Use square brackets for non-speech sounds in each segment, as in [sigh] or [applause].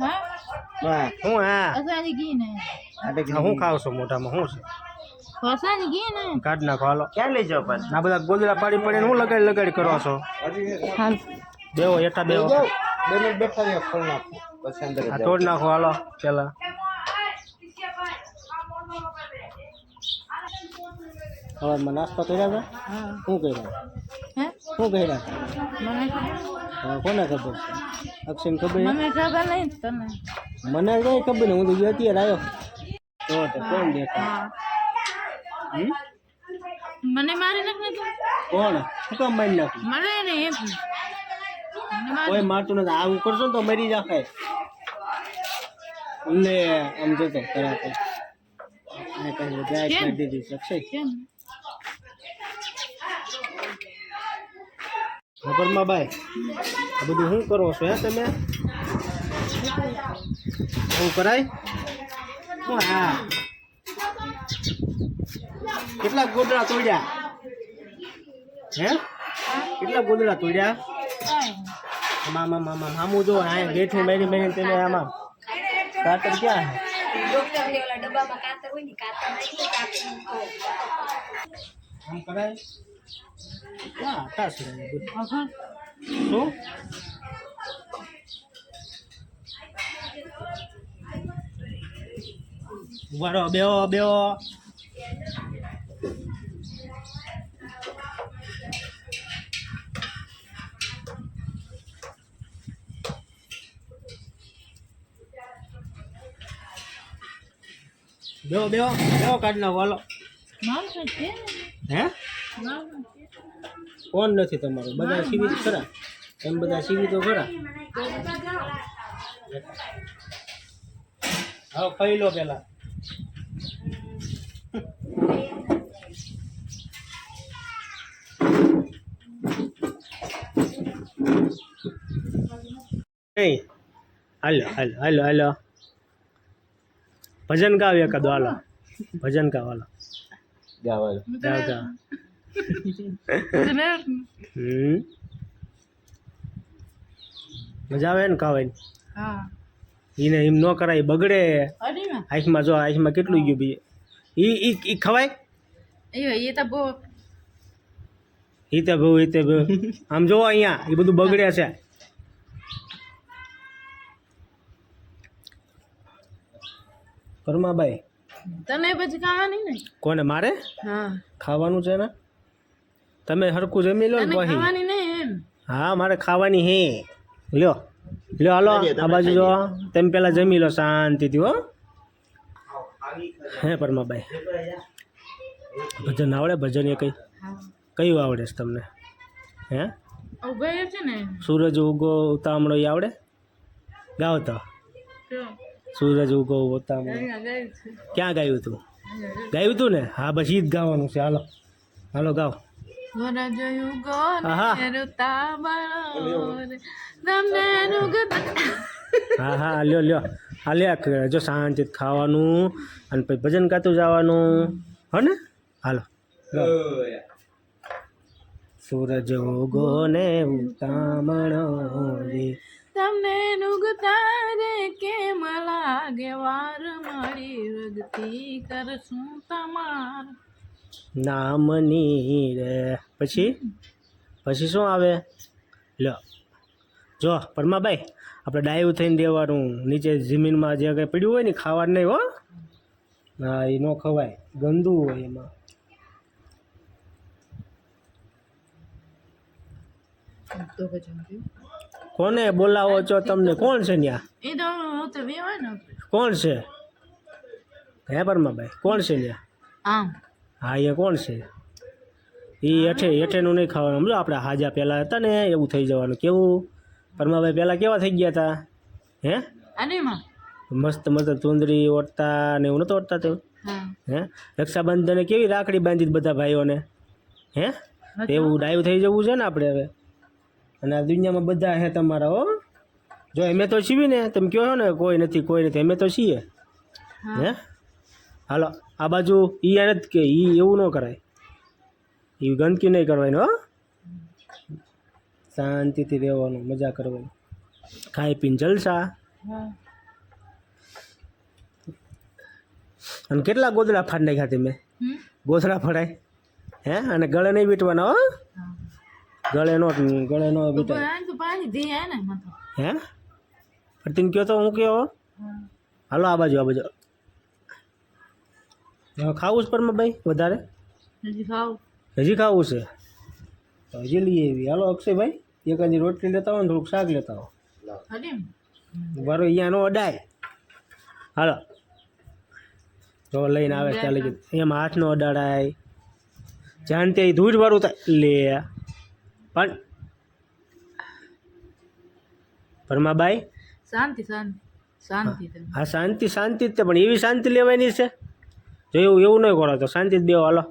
હા? વાહ હા અસાની ઘી ને. આ હું ખાવ છું મોઢામાં શું છે? અસાની ઘી ને? કાઢ નાખો હાલો. ક્યાં લઈ જાવ પાછા? આ બધા ગોદડા પાડી પડીને હું લગાડી લગાડી કરો છો? બેવો એટા બેવો બે મિનિટ બેઠા રહ્યો ખોલ નાખો. પછી અંદર આ તોડ નાખો હાલો પેલા. સવારમાં નાસ્તો કર્યા હતા શું કર્યા? શું કર્યા મને કોને ખબર? અક્ષય ખબર મને ખબર નહીં તને. મને કઈ ખબર નહીં હું તો અત્યારે આવ્યો. તો તો કોણ દેખા? મને મારી નાખ કોણ? શું કામ મારી નાખ? મને ને એમ. કોઈ મારતું નથી. આવું કરશો ને તો મરી જાખાય અમને આમ જતો ખરાબ. આ કઈ દીધી અક્ષય. ખબરમાં બાય. આ બધું શું કરો છો હે તમે? એવું કરાય? શું હા. કેટલા ગોદડા તોડ્યા? હે? કેટલા ગોદડા તોડ્યા? કાંઈ આમાં આમાં આમાં સામું જો અહીંયા ગેઠું મેરી મેરી તમે આમાં. કાતર ક્યાં હે? આમ કરાય? ક્યાં હતા છે બધું. અઘર શું ઊભા રહો બેહો બેહો. બેહો બેહો કાઢી નાખો હાલો. હે? કોણ નથી તમારું. બધા સીવી ખરા. એમ બધા સીવી તો ખરા. હવે ખાઈ લો પેલા. નહીં હાલો હાલો હાલો હાલો. ભજન ગાવ એકાદો હાલો. ભજન ગાવ હાલો. ગાવા ગાવ ગાવ. [laughs] હમ. મજા આવે ને ખાવાની? હા. એને એમ ન કરાય બગડે. આંખમાં જો આંખમાં કેટલું ગયું બી ઈ ઈ ઈ ખવાય? એ તો બહુ હિતે બહુ હિતે બહુ. આમ જોવો અહીંયા એ બધું બગડે છે. પરમાબાઈ તને પછી ખાવાની ને કોને મારે? હા. ખાવાનું છે ને? તમે હરકું જમી લો ને પછી. હા મારે ખાવાની હે. લ્યો. લ્યો હાલો આ બાજુ જો. તમે પેલા જમી લો શાંતિથી હો. હે પરમાબાઈ ભજન આવડે? ભજન એ કઈ? કયું આવડે છે તમને? હે? ઊભા છે ને? સૂરજ ઉગો ઉતામળો એ આવડે? ગાવ તો સૂરજ ઉગો ઉતામળો અહીંયા ગયું છે. ક્યાં ગાયું તું? ગાયું. તું ને? હા બસ ઈદ જ ગાવાનું છે. હાલો. હાલો ગાઓ હા હા. લ્યો લ્યો હાલ્યા જો શાંતિ ખાવાનું અને પછી ભજન ગાતું જવાનું. હો ને? હાલો. સૂરજ ઉગો ને ઉતામણ રે તમને નુગતા રે કેમ લાગે? વાર મારી વગતી કરશું તમાર. નામની રે. પછી? પછી શું આવે? લ. જો પરમાભાઈ આપણે ડાઈવ થઈને દેવાનું. નીચે જમીનમાં જે કંઈ પડ્યું હોય ને ખાવાનું નહીં હો. હા એ ન ખવાય. ગંદુ હોય એમાં. કોને બોલાવો છો તમને? કોણ છે ત્યાં કોણ છે? હે પરમાભાઈ કોણ છે ત્યાં આમ. હા એ કોણ છે? એ હેઠે હેઠેનું નહીં ખાવાનું. સમજો આપણે હાજા પહેલાં હતા ને એવું થઈ જવાનું. કેવું? પરમાભાઈ પહેલાં કેવા થઈ ગયા હતા હે? મસ્ત મસ્ત ચુંદરી ઓટતા ને એવું નહોતું ઓટતા તે? હે. રક્ષાબંધને કેવી રાખડી બાંધી બધા ભાઈઓને? હે? એવું ડાઈવ થઈ જવું છે ને આપણે હવે? અને આ દુનિયામાં બધા હે તમારા હો. જો અમે તો છીએ ને તમે કહો ને કોઈ નથી કોઈ નથી. અમે તો છીએ. હે? હાલો. આ બાજુ એ એને જ કે એ એવું ન કરાય. એ ગંદકી નહીં કરવાની હો. શાંતિથી રહેવાનું મજા કરવાની. ખાઈ પીને જલસા. અને કેટલા ગોદડા ફાડ નાખ્યા તમે? હમ? ગોદડા ફડાય હે? અને ગળે નહીં વીટવાના હો. ગળે નો ગળે નો તો પણ તો પાણી દે હે ને મતો હે? ફરતીને કયો તો હું કયો હાલો આ બાજુ આ બાજુ. ખાવું છે પરમાં ભાઈ વધારે? હજી ખાવું. હજી ખાવું છે? હજી લઈએ એવી. હાલો અક્ષયભાઈ એક હજી રોટલી લેતા હોય ને થોડુંક શાક લેતા હડીમ બરો અહીંયા નો અડાય. હાલો. તો લઈને આવે ચાલી ગયું. એમાં હાથ નો અડાડાય. જાણ ત્યાં ધૂજ વાળું થાય. લે. પણ પરમાબાઈ શાંતિ શાંતિ. શાંતિ હા. શાંતિ શાંતિ જ છે પણ એવી શાંતિ લેવાની છે. જો એવું એવું નહીં કરો તો શાંતિ બેહો હાલો.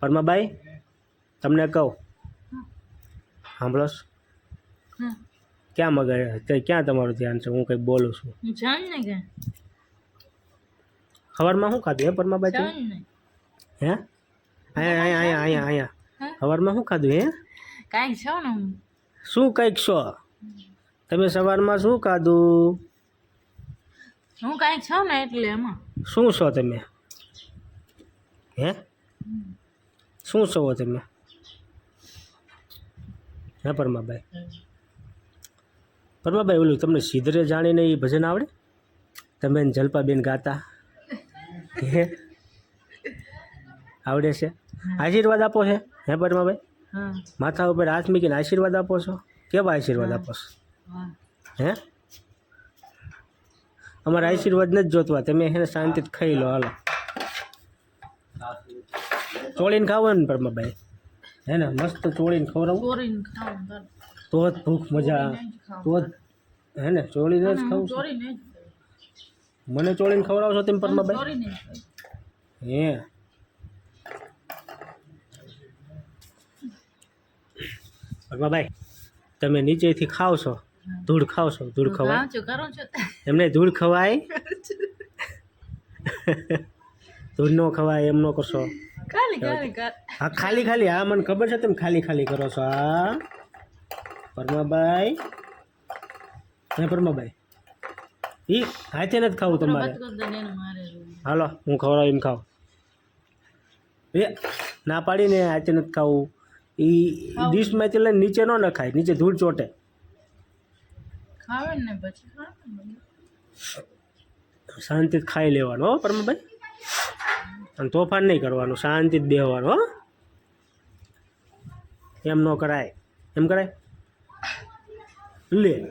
પરમાબાઈ તમને કહું. સાંભળો ક્યાં મગર ક્યાં તમારું ધ્યાન છે? હું કંઈક બોલું છું. સવારમાં શું ખાધું હે પરમાબાઈ તમે? હે? અહીંયા અહીંયા અહીંયા અહીંયા હા? સવારમાં શું ખાધું હે? કાંઈક છો ને શું કંઈક છો? તમે સવારમાં શું ખાધું? હું કાંઈક છો ને એટલે એમાં. શું છો તમે? હે? શું છો તમે? હે પરમાભાઈ. પરમાભાઈ ઓલું તમને સિદ્ધરે જાણીને એ ભજન આવડે? તમે જલપાબેન ગાતા? હે? આવડે છે? આશીર્વાદ આપો છે હે પરમાભાઈ? માથા ઉપર હાથ મૂકીને આશીર્વાદ આપો છો? કેવા આશીર્વાદ આપો છો? હા? અમારા આશીર્વાદ નથી જોતવા. તમે એને શાંતિથી ખાઈ લો હાલો. ચોળીને ખાવો ને પરમાભાઈ હે ને મસ્ત ચોળીને ખવડાવું? તો જ ભૂખ મજા તો જ હે ને ચોળીને જ ખાવું મને ચોળીને ખવડાવશો તેમ પરમાભાઈ. હે. પરમાભાઈ તમે નીચેથી ખાવ છો ધૂળ ખાવ છો ધૂળ ખવાય? એમને ધૂળ ખવાય? ધૂળ ન ખવાય એમ ન કરશો. ખાલી ખાલી ખાલી. હા ખાલી ખાલી. હા મને ખબર છે તમે ખાલી ખાલી કરો છો. હા. પરમાભાઈ. હે પરમાભાઈ. ઈ હાથે નથી ખાવું તમારે. હાલો હું ખવડાવ એમ ખાવ. એ ના પાડીને હાથે નથી ખાવું. એ ડીશમાંથી લઈને નીચે ન નખાય નીચે ધૂળ ચોટે. ખાવે ને પછી શાંતિથી ખાઈ લેવાનું હો પરમાભાઈ. અને તોફાન નહીં કરવાનું શાંતિ જ બેહવાનું હો. એમ ન કરાય. એમ કરાય? લે.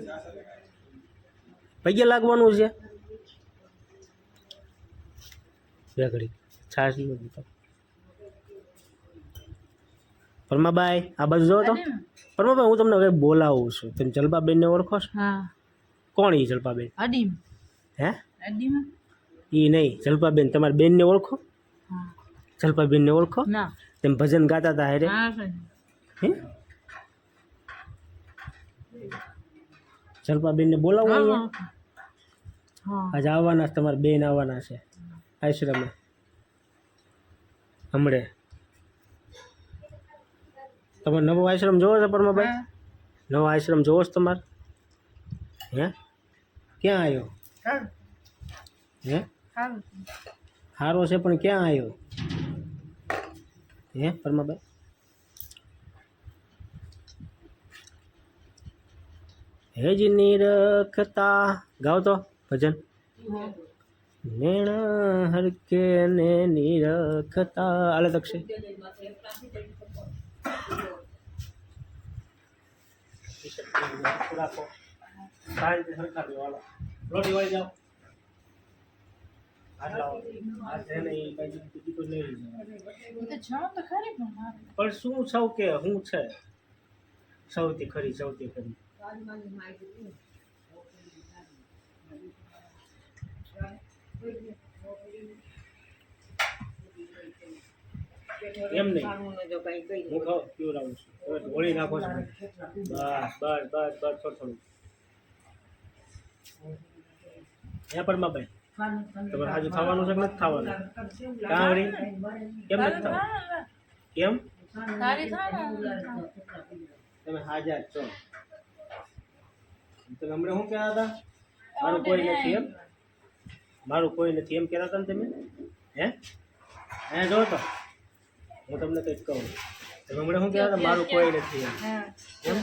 પગે લાગવાનું છે. બે ઘડી. છાશ લો. દીધો પરમાભાઈ આ બાજુ જો તો. ખાલી પરમાભાઈ હું તમને હવે બોલાવું છું. તમે જલપાબેનને ઓળખો છો? કોણ એ જલપાબેન હે? એ નહીં. જલપાબેન તમારી બેનને ઓળખો? હા જલપાબેનને ઓળખો ના તેમ ભજન ગાતા હતા હારે હા સાહેબ. હે જલપાબેનને બોલાવો હા અહીંયા હા આજે આવવાના છે તમારા બેન આવવાના છે। આશ્રમે। હમણે। તમે નવો આશ્રમ જોવો છો પરમાભાઈ? હા. નવો આશ્રમ જોવો છો તમારે? હે? ક્યાં આવ્યો સારું હે? સારું છે, પણ ક્યાં આવ્યો હે, પરમાભાઈ? હેજ નિરખતા, ગાવ તો ભજન. નેણ હરકે ને નિરખતા, આલે તકશે રોટી વાળી જાઓ. પણ શું સૌ કે હું છે? સૌથી ખરી સૌથી ખરી. એમ નહીં. હું ખાવ પીવડાવું છું. ઢોળી નાખો છો. બસ બસ બસ બસ, થોડું થોડું. હે પર ભાઈ તમારે હાજુ ખાવાનું છે કે નથી ખાવાનું? કાં વળી? કેમ નથી થવાનું કેમ? તમે હાજર છો. તમે હમણાં શું કહેતા હતા? મારું કોઈ નથી એમ? મારું કોઈ નથી એમ કહેતા હતા ને તમે? હે? હે જો તો. હું તમને કંઈક કહું. તમે હમણાં શું કહેતા હતા? મારું કોઈ નથી એમ. એમ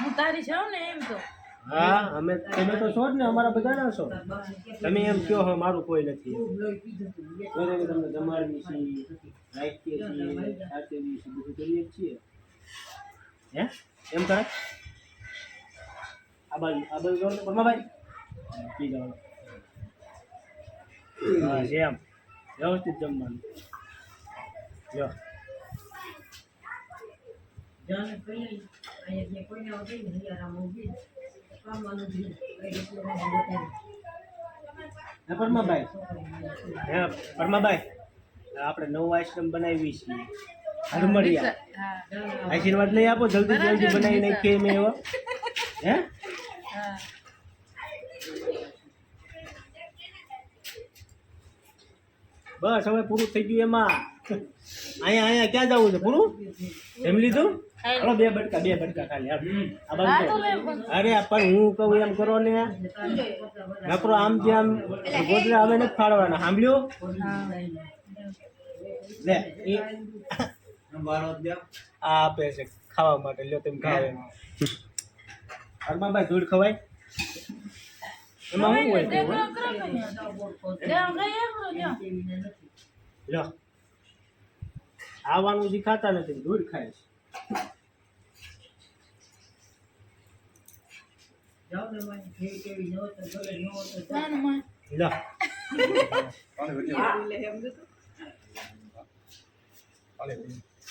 હું તારી છું ને એમ તો. હા? અમે તમે તો છો જ ને અમારા બધાના છો. તમે એમ કહો હવે મારું કોઈ નથી. બરાબર તમને જમાડવી છીએ રાખીએ છીએ સાચવીએ છીએ બધું કરીએ છીએ. હે? એમ કરે આ બાજુ આ બાજુ ને પરમાભાઈ? પી જાઓ હા એમ. વ્યવસ્થિત જમવાનું. જો. હે પરમાભાઈ. હે પરમાભાઈ આપણે નવું આશ્રમ બનાવી છીએ હરમડિયા આશીર્વાદ નહીં આપો જલ્દી જલ્દી બનાવી નાખીએ મેં એવો. હે? બસ હવે પૂરું થઈ ગયું એમાં. અહીંયા અહીંયા ક્યાં જવું છે? પૂરું? જમી લીધું? હાલો બે બટકા બે બટકા ખાલી. આ પણ અરે પણ હું કહું એમ કરો ને. નકરો આમ જે આમ ગોદડા અમે નથી ફાડવાના સાંભળ્યું? લે એ આ આપે છે ખાવા માટે. લ્યો તેમ ખાવે એમ. ઘરમાં ભાઈ ધૂળ ખવાય? એમાં શું હોય એમ લ્યો. આવવાનું જે ખાતા નથી ધૂળ ખાય છે.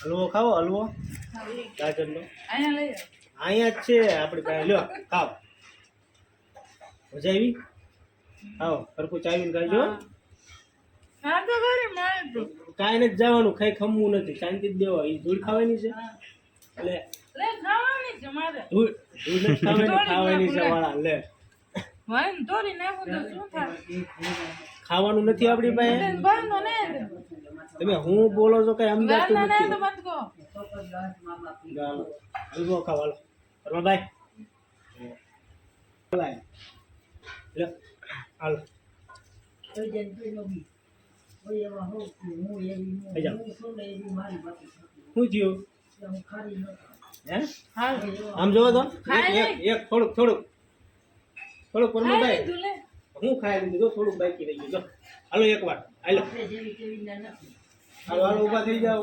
હલવો ખાવો હલવો. ગાજરનો. અહીંયા અહીંયા જ છે આપણી પાસે. લ્યો ખાવ મજા આવી? આવો સરખું ચાવીને ખાજો. હા તો ઘરે મારે તો. કાંઈ નથી જવાનું ખાઈ ખમવું નથી શાંતિ જ દેવા એ ધૂળ ખાવાની છે. એટલે લે ખાવાની છે ધૂળ ધૂળ નથી ખાવાની ખાવાની છે વાળા લે. ખાવાનું નથી આપણી પાસે? તમે હું બોલો છો કઈ સમજાતું ગાના ને તો નથી મત કહો. ગાલો હલવો ખાવ હાલો. શું થયું? હે? આમ જોવો તો. એક એક થોડુંક થોડુંક. થોડુંક પરમાભાઈ હું ખાઈ લીધું? જો થોડુંક બાકી રહી ગયું. જો. હાલો એક વાર. હાલો. હાલો હાલો ઊભા થઈ જાઓ.